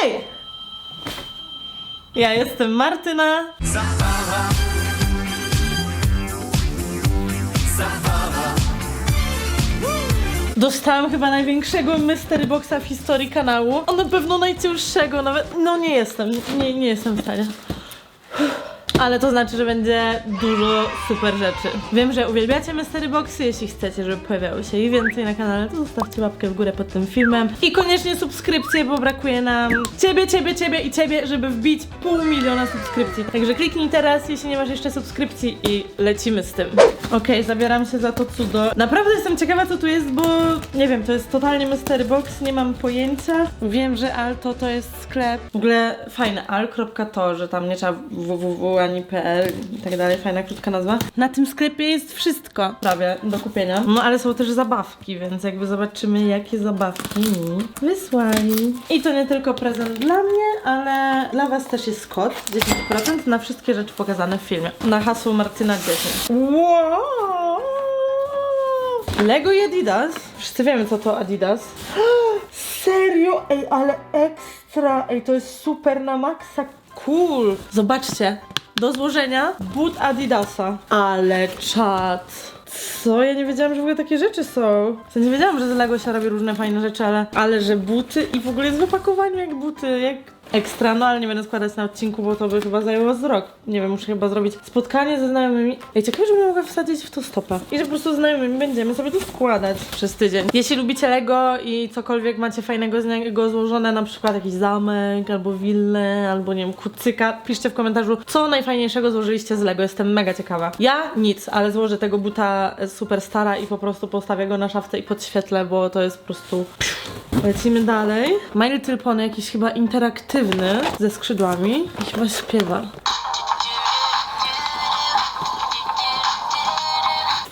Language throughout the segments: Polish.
Hej! Ja jestem Martyna. Dostałam chyba największego mystery boxa w historii kanału. A na pewno najcięższego, nawet. No nie jestem, nie, nie jestem w stanie. Ale to znaczy, że będzie dużo super rzeczy. Wiem, że uwielbiacie mystery boxy. Jeśli chcecie, żeby pojawiało się ich więcej na kanale, to zostawcie łapkę w górę pod tym filmem. I koniecznie subskrypcję, bo brakuje nam ciebie, ciebie, ciebie i ciebie, żeby wbić pół miliona subskrypcji. Także kliknij teraz, jeśli nie masz jeszcze subskrypcji i lecimy z tym. Okej, zabieram się za to cudo. Naprawdę jestem ciekawa, co tu jest, bo nie wiem, to jest totalnie mystery box, nie mam pojęcia. Wiem, że Alto to jest sklep. W ogóle fajne, al.to, że tam nie trzeba www ani pl i tak dalej, fajna krótka nazwa. Na tym sklepie jest wszystko prawie do kupienia. No ale są też zabawki, więc jakby zobaczymy, jakie zabawki mi wysłali. I to nie tylko prezent dla mnie, ale dla was też jest kod 10% na wszystkie rzeczy pokazane w filmie. Na hasło Martyna 10. Wow! Lego i Adidas. Wszyscy wiemy, co to Adidas. Serio? Ej, ale ekstra! Ej, to jest super na maksa cool! Zobaczcie, do złożenia but Adidasa. Ale czad. Co? Ja nie wiedziałam, że w ogóle takie rzeczy są. W sensie wiedziałam, że z Lego się robi różne fajne rzeczy, ale, ale że buty i w ogóle jest w opakowaniu jak buty, jak ekstra, no ale nie będę składać na odcinku, bo to by chyba zajęło z rok. Nie wiem, muszę chyba zrobić spotkanie ze znajomymi. Ej, ciekawe, że mogła wsadzić w to stopa. I że po prostu znajomymi będziemy sobie to składać przez tydzień. Jeśli lubicie Lego i cokolwiek macie fajnego z niego złożone, na przykład jakiś zamek, albo willę, albo nie wiem, kucyka, piszcie w komentarzu, co najfajniejszego złożyliście z Lego. Jestem mega ciekawa. Ja nic, ale złożę tego buta Superstara i po prostu postawię go na szafce i podświetlę, bo to jest po prostu... Lecimy dalej. My Little Pony jakiś chyba interaktywny ze skrzydłami i chyba śpiewa.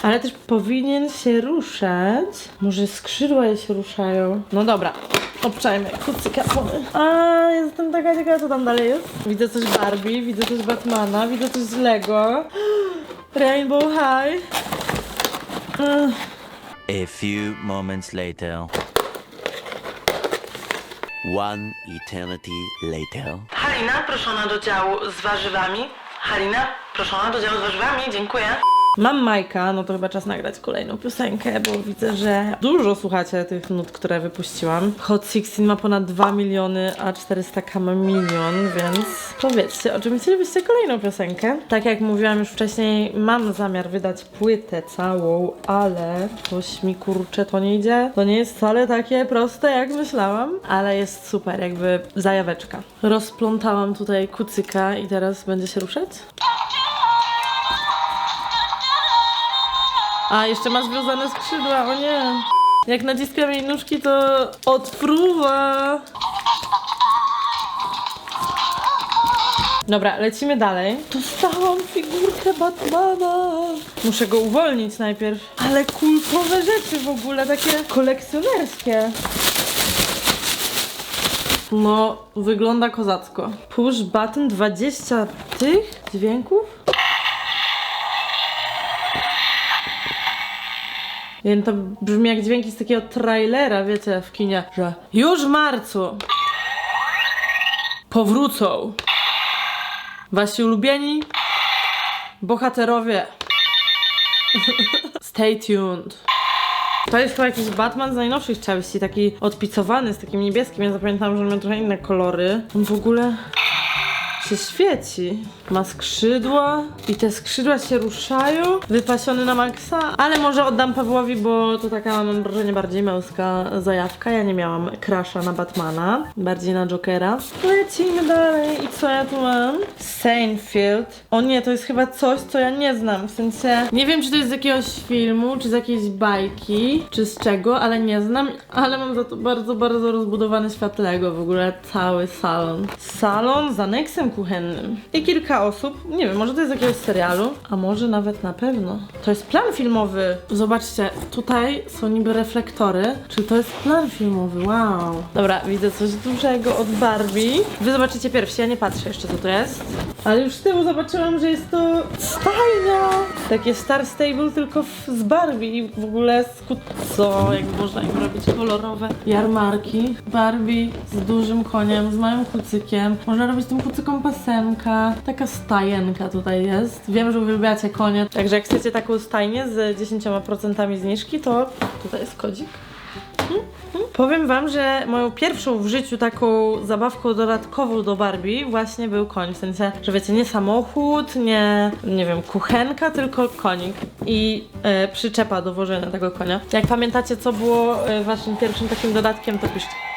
Ale też powinien się ruszać. Może skrzydła się ruszają. No dobra, obczajmy. Kucyka. A, jestem taka ciekawa, co tam dalej jest. Widzę coś Barbie, widzę coś Batmana, widzę coś z Lego. Rainbow High. A few moments later. One eternity later. Halina proszona do działu z warzywami. Halina proszona do działu z warzywami, dziękuję. Mam Majka, no to chyba czas nagrać kolejną piosenkę, bo widzę, że dużo słuchacie tych nut, które wypuściłam. Hot 16 ma ponad 2 miliony, a 400k ma milion, więc powiedzcie, o czym chcielibyście kolejną piosenkę. Tak jak mówiłam już wcześniej, mam zamiar wydać płytę całą, ale coś mi kurczę to nie idzie. To nie jest wcale takie proste, jak myślałam, ale jest super, jakby zajaweczka. Rozplątałam tutaj kucyka i teraz będzie się ruszać. A, jeszcze ma związane skrzydła, o nie. Jak naciskam jej nóżki, to odfruwa. Dobra, lecimy dalej. Dostałam figurkę Batmana. Muszę go uwolnić najpierw. Ale kultowe rzeczy w ogóle, takie kolekcjonerskie. No, wygląda kozacko. Push button 20 tych dźwięków? To brzmi jak dźwięki z takiego trailera, wiecie, w kinie, że już w marcu powrócą wasi ulubieni bohaterowie. Stay tuned. To jest chyba jakiś Batman z najnowszych części, taki odpicowany, z takim niebieskim. Ja zapamiętałam, że ma trochę inne kolory. On w ogóle się świeci. Ma skrzydła i te skrzydła się ruszają. Wypasiony na maksa, ale może oddam Pawłowi, bo to taka mam wrażenie bardziej męska zajawka. Ja nie miałam crasha na Batmana, bardziej na Jokera. Lecimy dalej i co ja tu mam? Seinfeld. O nie, to jest chyba coś, co ja nie znam. W sensie nie wiem, czy to jest z jakiegoś filmu, czy z jakiejś bajki, czy z czego, ale nie znam. Ale mam za to bardzo, bardzo rozbudowany świat Lego. W ogóle cały salon. Salon z aneksem kuchennym. I kilka osób. Nie wiem, może to jest z jakiegoś serialu, a może nawet na pewno. To jest plan filmowy. Zobaczcie, tutaj są niby reflektory. Czy to jest plan filmowy? Wow. Dobra, widzę coś dużego od Barbie. Wy zobaczycie pierwsi, ja nie patrzę jeszcze co to jest. Ale już z tyłu zobaczyłam, że jest to stajnia. Takie Star Stable, tylko w, z Barbie i w ogóle z. Co? Jak można im robić kolorowe jarmarki. Barbie z dużym koniem, z małym kucykiem. Można robić tym kucykom pasemka. Taka stajenka tutaj jest. Wiem, że uwielbiacie konie, także jak chcecie taką stajnię z 10% zniżki, to tutaj jest kodzik. Powiem wam, że moją pierwszą w życiu taką zabawką dodatkową do Barbie właśnie był koń. W sensie, że wiecie, nie samochód, nie, nie wiem, kuchenka, tylko konik i e, przyczepa do wożenia tego konia. Jak pamiętacie, co było e, waszym pierwszym takim dodatkiem, to piszcie.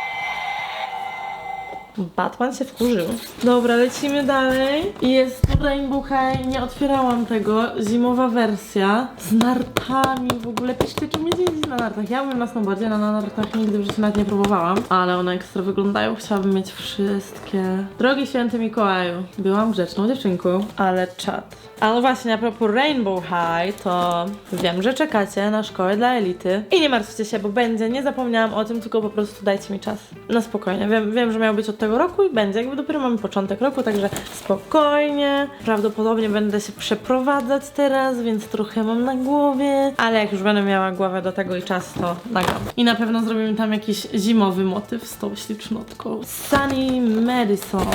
Batman się wkurzył. Dobra, lecimy dalej. Jest Rainbow High, nie otwierałam tego. Zimowa wersja z nartami. W ogóle piszcie, czy umiecie jeździć na nartach. Ja umiem na snowboardzie, na na nartach nigdy w życiu nawet nie próbowałam. Ale one ekstra wyglądają. Chciałabym mieć wszystkie. Drogi święty Mikołaju, byłam grzeczną dziewczynką, ale czad. A no właśnie, a propos Rainbow High, to wiem, że czekacie na szkołę dla elity. I nie martwcie się, bo będzie, nie zapomniałam o tym, tylko po prostu dajcie mi czas. Na spokojnie. Wiem, wiem że miał być od tego roku i będzie, jakby dopiero mamy początek roku, także spokojnie. Prawdopodobnie będę się przeprowadzać teraz, więc trochę mam na głowie, ale jak już będę miała głowę do tego i czas, to nagram. I na pewno zrobimy tam jakiś zimowy motyw z tą ślicznotką. Sunny Madison.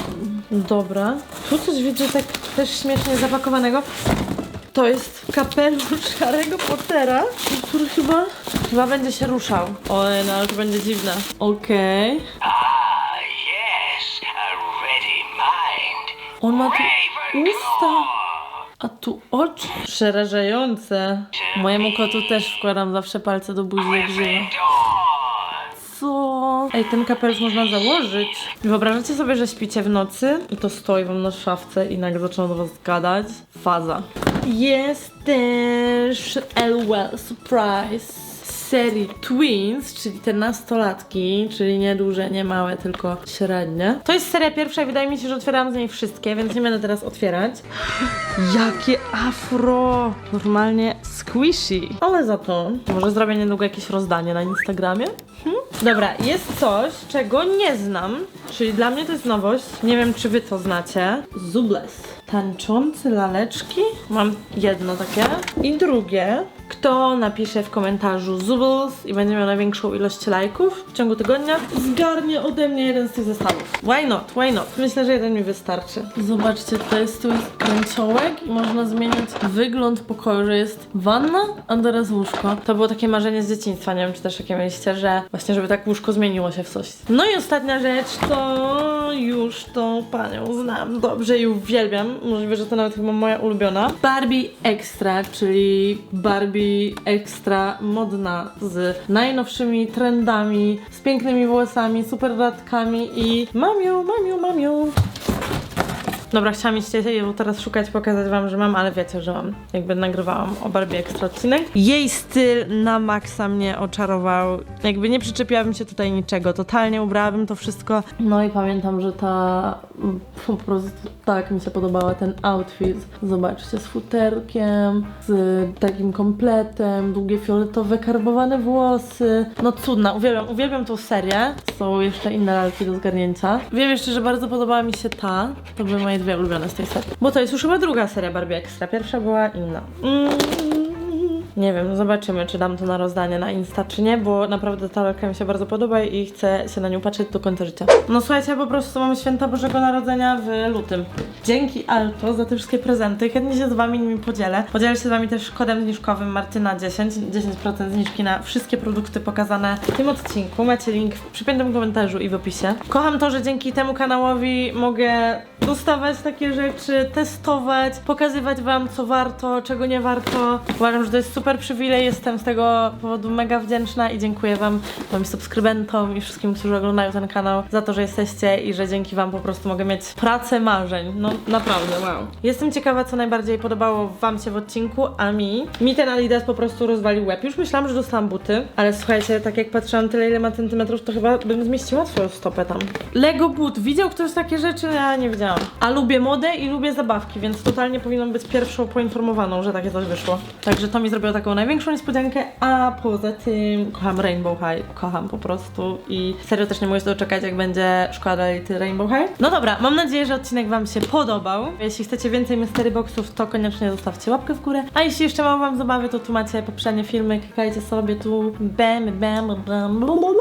Dobra. Tu coś widzę tak też śmiesznie zapakowanego. To jest kapelusz Harry'ego Pottera, który chyba, chyba będzie się ruszał. Oj, no ale to będzie dziwne. Okej. Ah, On ma tu usta, a tu oczy przerażające. Mojemu kotu też wkładam zawsze palce do buzi jak żyje. Co? Ej, ten kapelusz można założyć. Wyobrażacie sobie, że śpicie w nocy i to stoi wam na szafce i nagle zaczną do was gadać? Faza. Jest też LOL Surprise serii Twins, czyli te nastolatki, czyli nie duże, nie małe, tylko średnie. To jest seria pierwsza i wydaje mi się, że otwierałam z niej wszystkie, więc nie będę teraz otwierać. Jakie afro! Normalnie squishy. Ale za to może zrobię niedługo jakieś rozdanie na Instagramie. Hmm? Dobra, jest coś, czego nie znam, czyli dla mnie to jest nowość. Nie wiem, czy wy to znacie. Zubles. Tańczące laleczki. Mam jedno takie. I drugie. Kto napisze w komentarzu Zubbles i będzie miał największą ilość lajków w ciągu tygodnia, zgarnie ode mnie jeden z tych zestawów. Why not? Why not? Myślę, że jeden mi wystarczy. Zobaczcie, tutaj jest tu jest kręciołek i można zmieniać wygląd pokoju, że jest wanna, a teraz łóżko. To było takie marzenie z dzieciństwa, nie wiem czy też takie mieliście, że właśnie żeby tak łóżko zmieniło się w coś. No i ostatnia rzecz to już tą panią znam dobrze i uwielbiam. Możliwe, że to nawet chyba moja ulubiona. Barbie Extra, czyli Barbie Extra modna z najnowszymi trendami, z pięknymi włosami, super radkami i mam ją, mam ją, mam ją. Dobra, chciałam iść ją teraz szukać, pokazać wam, że mam, ale wiecie, że mam. Jakby nagrywałam o Barbie Extra odcinek. Jej styl na maksa mnie oczarował. Jakby nie przyczepiłabym się tutaj niczego. Totalnie ubrałabym to wszystko. No i pamiętam, że ta po prostu tak mi się podobała ten outfit. Zobaczcie, z futerkiem, z takim kompletem, długie fioletowe, karbowane włosy. No cudna, uwielbiam, uwielbiam tą serię. Są jeszcze inne lalki do zgarnięcia. Wiem jeszcze, że bardzo podobała mi się ta. To były moje dwie ulubione z tej serii. Bo to jest już chyba druga seria Barbie Extra. Pierwsza była inna. Mm. Nie wiem, zobaczymy, czy dam to na rozdanie na Insta, czy nie, bo naprawdę ta lalka mi się bardzo podoba i chcę się na nią patrzeć do końca życia. No słuchajcie, po prostu mamy święta Bożego Narodzenia w lutym. Dzięki Alto za te wszystkie prezenty. Chętnie się z wami nimi podzielę. Podzielę się z wami też kodem zniżkowym Martyna10. 10% zniżki na wszystkie produkty pokazane w tym odcinku. Macie link w przypiętym komentarzu i w opisie. Kocham to, że dzięki temu kanałowi mogę dostawać takie rzeczy, testować, pokazywać wam co warto, czego nie warto. Uważam, że to jest super przywilej, jestem z tego powodu mega wdzięczna i dziękuję wam, moim subskrybentom i wszystkim, którzy oglądają ten kanał za to, że jesteście i że dzięki wam po prostu mogę mieć pracę marzeń. No naprawdę, wow. Jestem ciekawa, co najbardziej podobało wam się w odcinku, a mi. Mi ten Adidas po prostu rozwalił łeb. Już myślałam, że dostałam buty, ale słuchajcie, tak jak patrzyłam tyle, ile ma centymetrów, to chyba bym zmieściła swoją stopę tam. Lego but. Widział ktoś takie rzeczy? Ja nie widziałam. A lubię modę i lubię zabawki, więc totalnie powinnam być pierwszą poinformowaną, że takie coś wyszło. Także to mi zrobiło taką największą niespodziankę, a poza tym kocham Rainbow High, kocham po prostu i serio też nie mogę się doczekać, jak będzie szkoła dalej Rainbow High. No dobra, mam nadzieję, że odcinek Wam się podobał. Jeśli chcecie więcej Mystery Boxów, to koniecznie zostawcie łapkę w górę, a jeśli jeszcze mam Wam zabawy, to tu macie poprzednie filmy, klikajcie sobie tu, bam, bam, bam, bam, bam.